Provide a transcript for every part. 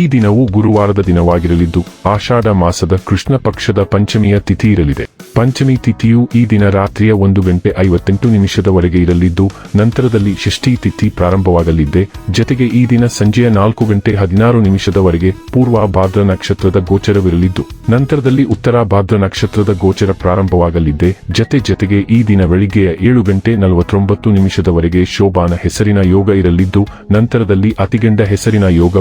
ಈ ದಿನವು ಗುರುವಾರದ ದಿನವಾಗಿರಲಿದ್ದು, ಆಷಾಢ ಮಾಸದ ಕೃಷ್ಣ ಪಕ್ಷದ ಪಂಚಮಿಯ ತಿಥಿ ಇರಲಿದೆ. ಪಂಚಮಿ ತಿಥಿಯು ಈ ದಿನ ರಾತ್ರಿಯ ಒಂದು ಗಂಟೆ ಐವತ್ತೆಂಟು ನಿಮಿಷದವರೆಗೆ ಇರಲಿದ್ದು, ನಂತರದಲ್ಲಿ ಷಷ್ಠಿ ತಿಥಿ ಪ್ರಾರಂಭವಾಗಲಿದೆ ಜತೆಗೆ ಈ ದಿನ ಸಂಜೆಯ ನಾಲ್ಕು ಗಂಟೆ ಹದಿನಾರು ನಿಮಿಷದವರೆಗೆ ಪೂರ್ವ ಭಾದ್ರ ನಕ್ಷತ್ರದ ಗೋಚರವಿರಲಿದ್ದು, ನಂತರದಲ್ಲಿ ಉತ್ತರ ಭಾದ್ರ ನಕ್ಷತ್ರದ ಗೋಚರ ಪ್ರಾರಂಭವಾಗಲಿದೆ ಜತೆ ಜತೆಗೆ ಈ ದಿನ ಬೆಳಿಗ್ಗೆಯ ಏಳು ಗಂಟೆ ನಲವತ್ತೊಂಬತ್ತು ನಿಮಿಷದವರೆಗೆ ಶೋಭಾನ ಹೆಸರಿನ ಯೋಗ ಇರಲಿದ್ದು, ನಂತರದಲ್ಲಿ ಅತಿಗಂಡ ಹೆಸರಿನ ಯೋಗ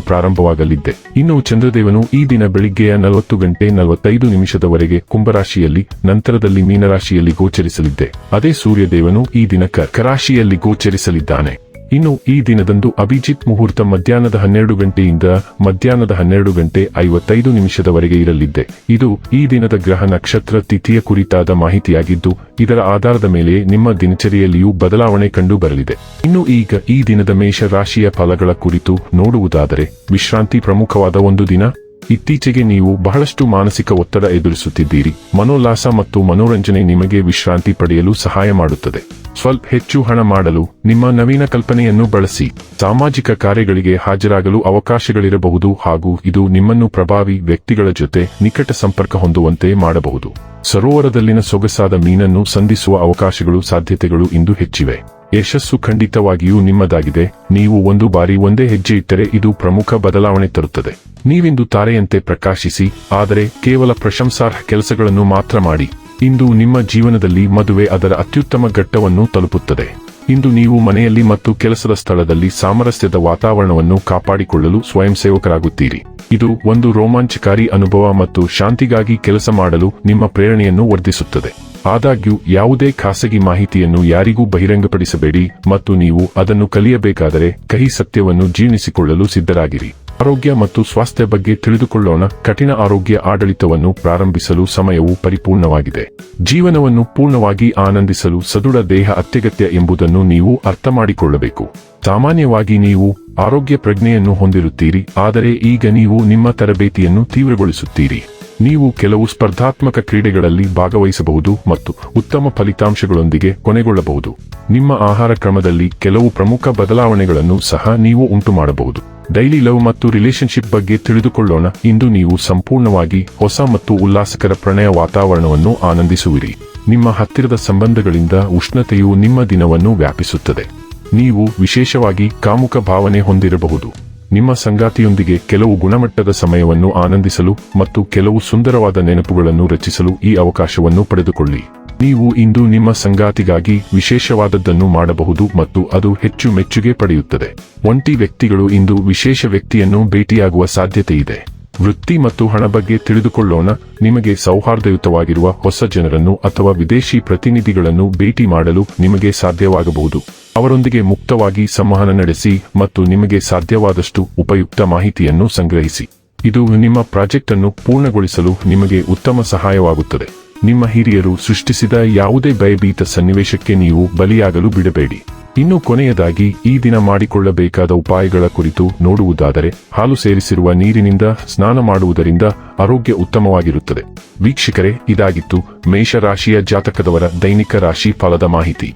ಪ್ರಾರಂಭವಾಗಲಿದ್ದೆ ಇನ್ನು ಚಂದ್ರದೇವನು ಈ ದಿನ ಬೆಳಿಗ್ಗೆಯ ನಲವತ್ತು ಗಂಟೆ ನಲವತ್ತೈದು ನಿಮಿಷದವರೆಗೆ ಕುಂಭರಾಶಿಯಲ್ಲಿ, ನಂತರದಲ್ಲಿ ಮೀನರಾಶಿಯಲ್ಲಿ ಗೋಚರಿಸಲಿದ್ದೆ. ಅದೇ ಸೂರ್ಯದೇವನು ಈ ದಿನ ಕರ್ಕರಾಶಿಯಲ್ಲಿ ಗೋಚರಿಸಲಿದ್ದಾನೆ. ಇನ್ನು ಈ ದಿನದಂದು ಅಭಿಜಿತ್ ಮುಹೂರ್ತ ಮಧ್ಯಾಹ್ನದ ಹನ್ನೆರಡು ಗಂಟೆಯಿಂದ ಮಧ್ಯಾಹ್ನದ ಹನ್ನೆರಡು ಗಂಟೆ ಐವತ್ತೈದು ನಿಮಿಷದವರೆಗೆ ಇರಲಿದ್ದೆ ಇದು ಈ ದಿನದ ಗ್ರಹ ನಕ್ಷತ್ರ ತಿಥಿಯ ಕುರಿತಾದ ಮಾಹಿತಿಯಾಗಿದ್ದು, ಇದರ ಆಧಾರದ ಮೇಲೆ ನಿಮ್ಮ ದಿನಚರಿಯಲ್ಲಿಯೂ ಬದಲಾವಣೆ ಕಂಡು ಬರಲಿದೆ ಇನ್ನು ಈಗ ಈ ದಿನದ ಮೇಷ ರಾಶಿಯ ಫಲಗಳ ಕುರಿತು ನೋಡುವುದಾದರೆ, ವಿಶ್ರಾಂತಿ ಪ್ರಮುಖವಾದ ಒಂದು ದಿನ. ಇತ್ತೀಚೆಗೆ ನೀವು ಬಹಳಷ್ಟು ಮಾನಸಿಕ ಒತ್ತಡ ಎದುರಿಸುತ್ತಿದ್ದೀರಿ. ಮನೋಲ್ಲಾಸ ಮತ್ತು ಮನೋರಂಜನೆ ನಿಮಗೆ ವಿಶ್ರಾಂತಿ ಪಡೆಯಲು ಸಹಾಯ ಮಾಡುತ್ತದೆ. ಸ್ವಲ್ಪ ಹೆಚ್ಚು ಹಣ ಮಾಡಲು ನಿಮ್ಮ ನವೀನ ಕಲ್ಪನೆಯನ್ನು ಬಳಸಿ. ಸಾಮಾಜಿಕ ಕಾರ್ಯಗಳಿಗೆ ಹಾಜರಾಗಲು ಅವಕಾಶಗಳಿರಬಹುದು ಹಾಗೂ ಇದು ನಿಮ್ಮನ್ನು ಪ್ರಭಾವಿ ವ್ಯಕ್ತಿಗಳ ಜೊತೆ ನಿಕಟ ಸಂಪರ್ಕ ಹೊಂದುವಂತೆ ಮಾಡಬಹುದು. ಸರೋವರದಲ್ಲಿನ ಸೊಗಸಾದ ಮೀನನ್ನು ಸಂಧಿಸುವ ಅವಕಾಶಗಳು, ಸಾಧ್ಯತೆಗಳು ಇಂದು ಹೆಚ್ಚಿವೆ. ಯಶಸ್ಸು ಖಂಡಿತವಾಗಿಯೂ ನಿಮ್ಮದಾಗಿದೆ. ನೀವು ಒಂದು ಬಾರಿ ಒಂದೇ ಹೆಜ್ಜೆ ಇಟ್ಟರೆ ಇದು ಪ್ರಮುಖ ಬದಲಾವಣೆ ತರುತ್ತದೆ. ನೀವಿಂದು ತಾರೆಯಂತೆ ಪ್ರಕಾಶಿಸಿ, ಆದರೆ ಕೇವಲ ಪ್ರಶಂಸಾರ್ಹ ಕೆಲಸಗಳನ್ನು ಮಾತ್ರ ಮಾಡಿ. ಇಂದು ನಿಮ್ಮ ಜೀವನದಲ್ಲಿ ಮದುವೆ ಅದರ ಅತ್ಯುತ್ತಮ ಘಟ್ಟವನ್ನು ತಲುಪುತ್ತದೆ. ಇಂದು ನೀವು ಮನೆಯಲ್ಲಿ ಮತ್ತು ಕೆಲಸದ ಸ್ಥಳದಲ್ಲಿ ಸಾಮರಸ್ಯದ ವಾತಾವರಣವನ್ನು ಕಾಪಾಡಿಕೊಳ್ಳಲು ಸ್ವಯಂ ಸೇವಕರಾಗುತ್ತೀರಿ ಇದು ಒಂದು ರೋಮಾಂಚಕಾರಿ ಅನುಭವ ಮತ್ತು ಶಾಂತಿಗಾಗಿ ಕೆಲಸ ಮಾಡಲು ನಿಮ್ಮ ಪ್ರೇರಣೆಯನ್ನು ವರ್ಧಿಸುತ್ತದೆ. ಆದಾಗ್ಯೂ, ಯಾವುದೇ ಖಾಸಗಿ ಮಾಹಿತಿಯನ್ನು ಯಾರಿಗೂ ಬಹಿರಂಗಪಡಿಸಬೇಡಿ ಮತ್ತು ನೀವು ಅದನ್ನು ಕಲಿಯಬೇಕಾದರೆ ಕಹಿ ಸತ್ಯವನ್ನು ಜೀರ್ಣಿಸಿಕೊಳ್ಳಲು ಸಿದ್ಧರಾಗಿರಿ. ಆರೋಗ್ಯ ಮತ್ತು ಸ್ವಾಸ್ಥ್ಯ ಬಗ್ಗೆ ತಿಳಿದುಕೊಳ್ಳೋಣ. ಕಠಿಣ ಆರೋಗ್ಯ ಆಡಳಿತವನ್ನು ಪ್ರಾರಂಭಿಸಲು ಸಮಯವು ಪರಿಪೂರ್ಣವಾಗಿದೆ. ಜೀವನವನ್ನು ಪೂರ್ಣವಾಗಿ ಆನಂದಿಸಲು ಸದೃಢ ದೇಹ ಅತ್ಯಗತ್ಯ ಎಂಬುದನ್ನು ನೀವು ಅರ್ಥ ಮಾಡಿಕೊಳ್ಳಬೇಕು ಸಾಮಾನ್ಯವಾಗಿ ನೀವು ಆರೋಗ್ಯ ಪ್ರಜ್ಞೆಯನ್ನು ಹೊಂದಿರುತ್ತೀರಿ, ಆದರೆ ಈಗ ನೀವು ನಿಮ್ಮ ತರಬೇತಿಯನ್ನು ತೀವ್ರಗೊಳಿಸುತ್ತೀರಿ. ನೀವು ಕೆಲವು ಸ್ಪರ್ಧಾತ್ಮಕ ಕ್ರೀಡೆಗಳಲ್ಲಿ ಭಾಗವಹಿಸಬಹುದು ಮತ್ತು ಉತ್ತಮ ಫಲಿತಾಂಶಗಳೊಂದಿಗೆ ಕೊನೆಗೊಳ್ಳಬಹುದು. ನಿಮ್ಮ ಆಹಾರ ಕ್ರಮದಲ್ಲಿ ಕೆಲವು ಪ್ರಮುಖ ಬದಲಾವಣೆಗಳನ್ನು ಸಹ ನೀವು ಉಂಟು ಮಾಡಬಹುದು ಡೈಲಿ ಲವ್ ಮತ್ತು ರಿಲೇಶನ್ಶಿಪ್ ಬಗ್ಗೆ ತಿಳಿದುಕೊಳ್ಳೋಣ. ಇಂದು ನೀವು ಸಂಪೂರ್ಣವಾಗಿ ಹೊಸ ಮತ್ತು ಉಲ್ಲಾಸಕರ ಪ್ರಣಯ ವಾತಾವರಣವನ್ನು ಆನಂದಿಸುವಿರಿ. ನಿಮ್ಮ ಹತ್ತಿರದ ಸಂಬಂಧಗಳಿಂದ ಉಷ್ಣತೆಯು ನಿಮ್ಮ ದಿನವನ್ನು ವ್ಯಾಪಿಸುತ್ತದೆ. ನೀವು ವಿಶೇಷವಾಗಿ ಕಾಮುಕ ಭಾವನೆ ಹೊಂದಿರಬಹುದು. ನಿಮ್ಮ ಸಂಗಾತಿಯೊಂದಿಗೆ ಕೆಲವು ಗುಣಮಟ್ಟದ ಸಮಯವನ್ನು ಆನಂದಿಸಲು ಮತ್ತು ಕೆಲವು ಸುಂದರವಾದ ನೆನಪುಗಳನ್ನು ರಚಿಸಲು ಈ ಅವಕಾಶವನ್ನು ಪಡೆದುಕೊಳ್ಳಿ. ನೀವು ಇಂದು ನಿಮ್ಮ ಸಂಗಾತಿಗಾಗಿ ವಿಶೇಷವಾದದ್ದನ್ನು ಮಾಡಬಹುದು ಮತ್ತು ಅದು ಹೆಚ್ಚು ಮೆಚ್ಚುಗೆ ಪಡೆಯುತ್ತದೆ. ಒಂಟಿ ವ್ಯಕ್ತಿಗಳು ಇಂದು ವಿಶೇಷ ವ್ಯಕ್ತಿಯನ್ನು ಭೇಟಿಯಾಗುವ ಸಾಧ್ಯತೆಯಿದೆ. ವೃತ್ತಿ ಮತ್ತು ಹಣ ಬಗ್ಗೆ ತಿಳಿದುಕೊಳ್ಳೋಣ. ನಿಮಗೆ ಸೌಹಾರ್ದಯುತವಾಗಿರುವ ಹೊಸ ಜನರನ್ನು ಅಥವಾ ವಿದೇಶಿ ಪ್ರತಿನಿಧಿಗಳನ್ನು ಭೇಟಿ ಮಾಡಲು ನಿಮಗೆ ಸಾಧ್ಯವಾಗಬಹುದು. ಅವರೊಂದಿಗೆ ಮುಕ್ತವಾಗಿ ಸಂವಹನ ನಡೆಸಿ ಮತ್ತು ನಿಮಗೆ ಸಾಧ್ಯವಾದಷ್ಟು ಉಪಯುಕ್ತ ಮಾಹಿತಿಯನ್ನು ಸಂಗ್ರಹಿಸಿ. ಇದು ನಿಮ್ಮ ಪ್ರಾಜೆಕ್ಟ್ ಅನ್ನು ಪೂರ್ಣಗೊಳಿಸಲು ನಿಮಗೆ ಉತ್ತಮ ಸಹಾಯವಾಗುತ್ತದೆ. ನಿಮ್ಮ ಹಿರಿಯರು ಸೃಷ್ಟಿಸಿದ ಯಾವುದೇ ಭಯಭೀತ ಸನ್ನಿವೇಶಕ್ಕೆ ನೀವು ಬಲಿಯಾಗಲು ಬಿಡಬೇಡಿ. ಇನ್ನು ಕೊನೆಯದಾಗಿ, ಈ ದಿನ ಮಾಡಿಕೊಳ್ಳಬೇಕಾದ ಉಪಾಯಗಳ ಕುರಿತು ನೋಡುವುದಾದರೆ, ಹಾಲು ಸೇರಿಸಿರುವ ನೀರಿನಿಂದ ಸ್ನಾನ ಮಾಡುವುದರಿಂದ ಆರೋಗ್ಯ ಉತ್ತಮವಾಗಿರುತ್ತದೆ. ವೀಕ್ಷಕರೇ, ಇದಾಗಿತ್ತು ಮೇಷರಾಶಿಯ ಜಾತಕದವರ ದೈನಿಕ ರಾಶಿ ಫಲದ ಮಾಹಿತಿ.